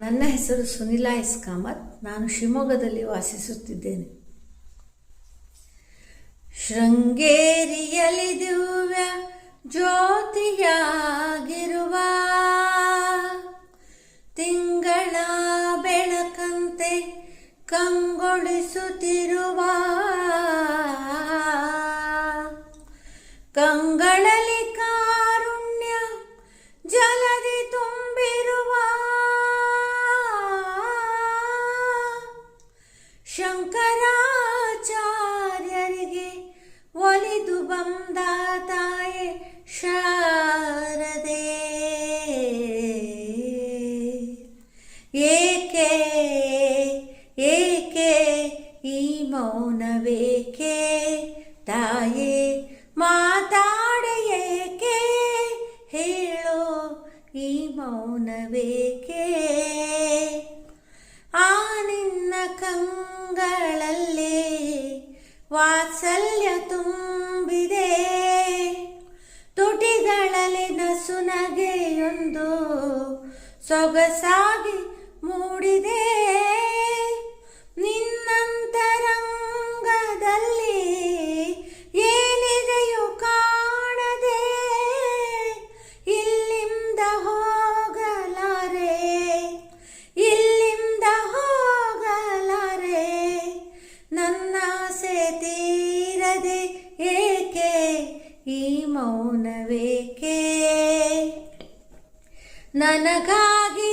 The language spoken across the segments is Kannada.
ನನ್ನ ಹೆಸರು ಸುನಿಲಾ ಇಸ್ಕಾಮತ್. ನಾನು ಶಿವಮೊಗ್ಗದಲ್ಲಿ ವಾಸಿಸುತ್ತಿದ್ದೇನೆ. ಶೃಂಗೇರಿಯಲ್ಲಿ ದಿವ್ಯ ಜ್ಯೋತಿಯಾಗಿರುವ ತಿಂಗಳ ಬೆಳಕಂತೆ ಕಂಗೊಳಿಸುತ್ತಿರುವ ಕಂಗಳಲ್ಲಿ ಒಲಿದು ಬಂದ ತಾಯೆ ಶಾರದೆ. ಏಕೆ ಏಕೆ ಈ ಮೌನವೇಕೆ? ತಾಯೇ, ಮಾತಾಡೆ ಏಕೆ? ಹೇಳೋ ಈ ಮೌನವೇಕೆ? ಆ ನಿನ್ನ ಕಂಗಳಲ್ಲೇ ವಾತ್ಸಲ್ಯ ತುಂಬಿದೆ ಸೊಗಸಾಗಿ ಮೂಡಿದೆ. ನಿನ್ನಂತರಂಗದಲ್ಲಿ ಏನಿದೆಯೋ ಕಾಣದೆ ಇಲ್ಲಿಂದ ಹೋಗಲಾರೆ ಇಲ್ಲಿಂದ ಹೋಗಲಾರೆ. ನನ್ನ ಆಸೆ ತೀರದೆ ಏಕೆ, ಈ ಮೌನವೇಕೆ? ನನಗಾಗಿ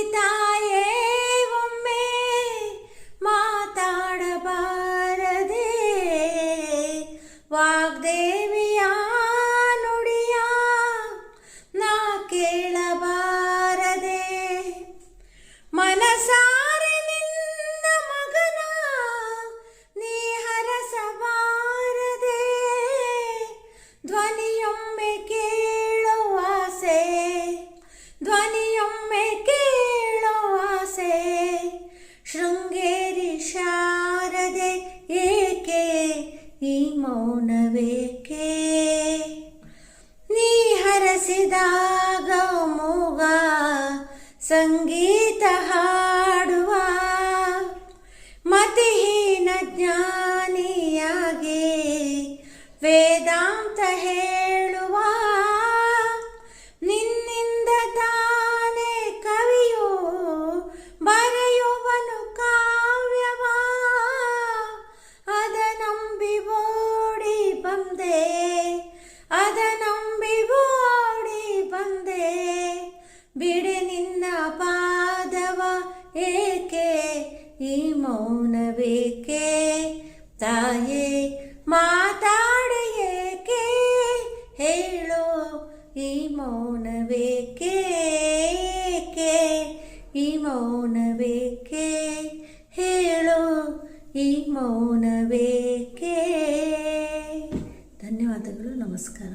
ಈ ಮೌನವೇಕೆ ಮೌನವೇಕೆ ತಾಯೇ ಮಾತಾಡಯೇಕೆ ಹೇಳೋ ಈ ಮೌನವೇಕೇಕೆ ಈ ಮೌನವೇಕೆ ಹೇಳೋ ಈ ಮೌನವೇಕೆ ಧನ್ಯವಾದಗಳು ನಮಸ್ಕಾರ